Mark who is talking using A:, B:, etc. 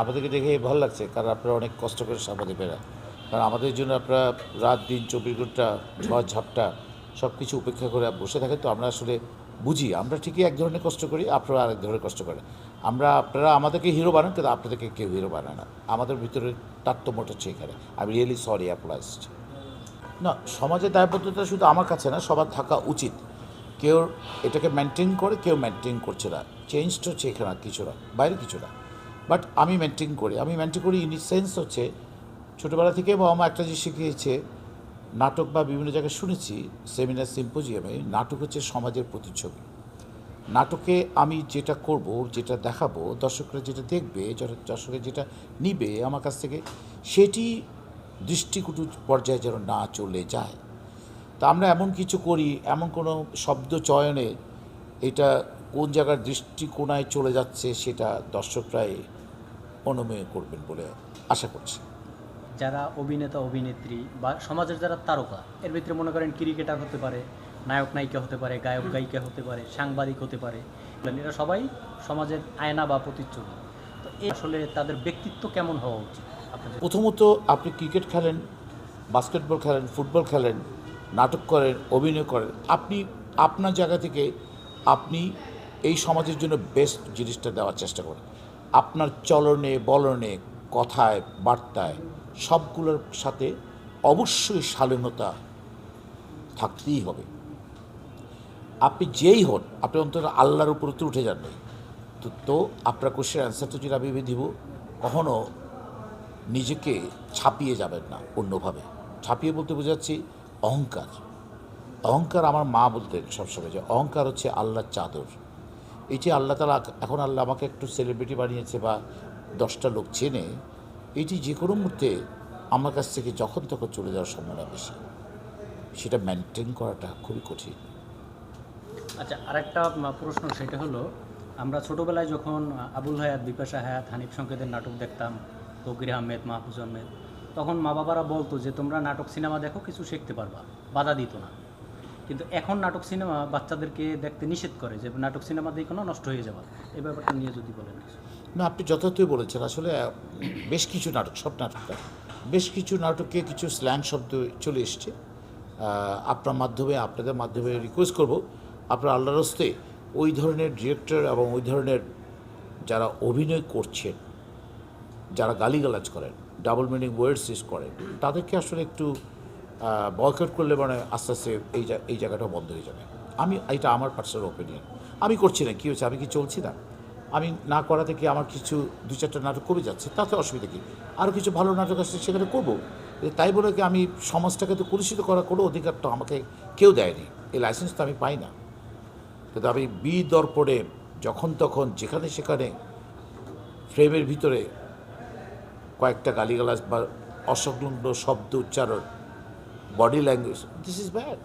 A: আপনাদেরকে দেখে ভালো লাগছে, কারণ আপনারা অনেক কষ্ট করে সাংবাদিক বেরা কারণ আমাদের জন্য আপনারা রাত দিন চব্বিশ ঘণ্টা, ঝড় ঝাপটা সব কিছু উপেক্ষা করে বসে থাকেন। তো আমরা আসলে বুঝি, আমরা ঠিকই এক ধরনের কষ্ট করি আপনারা আরেক ধরনের কষ্ট করেন। আমরা, আপনারা আমাদেরকে হিরো বানান, কিন্তু আপনাদেরকে কেউ হিরো বানায় না। আমাদের ভিতরে তারতম্যটা হচ্ছে এখানে। আমি রিয়েলি সরি অ্যাপ্লাইজড না, সমাজের দায়বদ্ধতা শুধু আমার কাছে না, সবার থাকা উচিত। কেউ এটাকে মেনটেন করে, কেউ মেনটেন করছে না। চেঞ্জটা হচ্ছে এখানে কিছু না, বাইরে কিছু না। বাট আমি মেনটেন করি। আমি মেনটেন করি ইন সেন্স হচ্ছে, ছোটোবেলা থেকে বাবা একটা জিনিস শিখিয়েছে, নাটক বা বিভিন্ন জায়গায় শুনেছি সেমিনার সিম্পোজিয়ামে নাটক হচ্ছে সমাজের প্রতিচ্ছবি। নাটকে আমি যেটা করব, যেটা দেখাবো, দর্শকরা যেটা দেখবে দর্শকরা যেটা নিবে আমার কাছ থেকে, সেটি দৃষ্টিকুটু পর্যায়ে যেন না চলে যায়। তা আমরা এমন কিছু করি, এমন কোনো শব্দ চয়নে এটা কোন জায়গার দৃষ্টিকোণায় চলে যাচ্ছে সেটা দর্শকরাই অনুমেয় করবেন বলে আশা করছি।
B: যারা অভিনেতা অভিনেত্রী বা সমাজের যারা তারকা এর ভিতরে মনে করেন ক্রিকেটার হতে পারে নায়ক নায়িকা হতে পারে গায়ক গায়িকা হতে পারে সাংবাদিক হতে পারে এরা সবাই সমাজের আয়না বা প্রতিচ্ছবি। তো এই আসলে তাদের ব্যক্তিত্ব কেমন হওয়া উচিত?
A: প্রথমত আপনি ক্রিকেট খেলেন বাস্কেটবল খেলেন ফুটবল খেলেন নাটক করেন অভিনয় করেন আপনি আপনার জায়গা থেকে আপনি এই সমাজের জন্য বেস্ট জিনিসটা দেওয়ার চেষ্টা করেন। আপনার চলনে, বলনে, কথায়, বার্তায় সবগুলোর সাথে অবশ্যই শালীনতা থাকতেই হবে। আপনি যেই হন, আপনি অন্তত আল্লাহর উপর তো উঠে যান তো তো আপনার কোশ্চেন অ্যান্সারটা যদি আমি দিব কখনও নিজেকে ছাপিয়ে যাবেন না অন্যভাবে। ছাপিয়ে বলতে বোঝাচ্ছি অহংকার। অহংকার আমার মা বলতেন সবসময় যে অহংকার হচ্ছে আল্লাহর চাদর। যে আল্লাহ তালা এখন আল্লাহ আমাকে একটু সেলিব্রিটি বানিয়েছে বা দশটা লোক চেনে এটি যে কোনো মুহূর্তে আমার কাছ থেকে যখন তখন চলে যাওয়ার সম্ভাবনা বেশি। সেটা মেনটেন করাটা খুবই কঠিন।
B: আচ্ছা আরেকটা প্রশ্ন সেটা হলো, আমরা ছোটোবেলায় যখন আবুল হায়াত, বিপাশা হায়াত, হানিফ সংকেতের নাটক দেখতাম তকির আহমেদ, মাহফুজ আহমেদ, তখন মা বাবারা বলতো যে, তোমরা নাটক, সিনেমা দেখো, কিছু শিখতে পারবা। বাধা দিত না। কিন্তু এখন নাটক সিনেমা বাচ্চাদেরকে দেখতে নিষেধ করে যে নাটক সিনেমা দেখো না নষ্ট হয়ে যাবে এই ব্যাপারটা নিয়ে যদি বলেন
A: না, আপনি যথার্থই বলেছেন, আসলে বেশ কিছু নাটক, সব নাটকটা বেশ কিছু নাটকে কিছু স্ল্যাং শব্দ চলে এসছে। আপনার মাধ্যমে, আপনাদের মাধ্যমে রিকোয়েস্ট করব, আপনার আল্লাহর হস্তে ওই ধরনের ডিরেক্টর এবং ওই ধরনের যারা অভিনয় করছেন, যারা গালিগালাজ করেন ডাবল মিনিং ওয়ার্ডস ইউজ করেন, তাদেরকে আসলে একটু বয়কট করলে মানে আস্তে আস্তে এই এই জায়গাটা বন্ধ হয়ে যাবে। আমি, এটা আমার পার্সোনাল ওপিনিয়ন আমি করছি না, কী হচ্ছে আমি কি চলছি না? আমি না করা থেকে আমার কিছু দু চারটা নাটক কমে যাচ্ছে? তাতে অসুবিধা কী? আরও কিছু ভালো নাটক আসছে সেখানে করব। তাই বলে কি আমি সমাজটাকে তো কলুষিত করার কোনো অধিকার তো আমাকে কেউ দেয়নি। এই লাইসেন্স তো আমি পাই না। কিন্তু আমি বি দর্পণে যখন তখন, যেখানে সেখানে ফ্রেমের ভিতরে কয়েকটা গালিগালাজ বা অসংলগ্ন শব্দ উচ্চারণ body language. This is bad.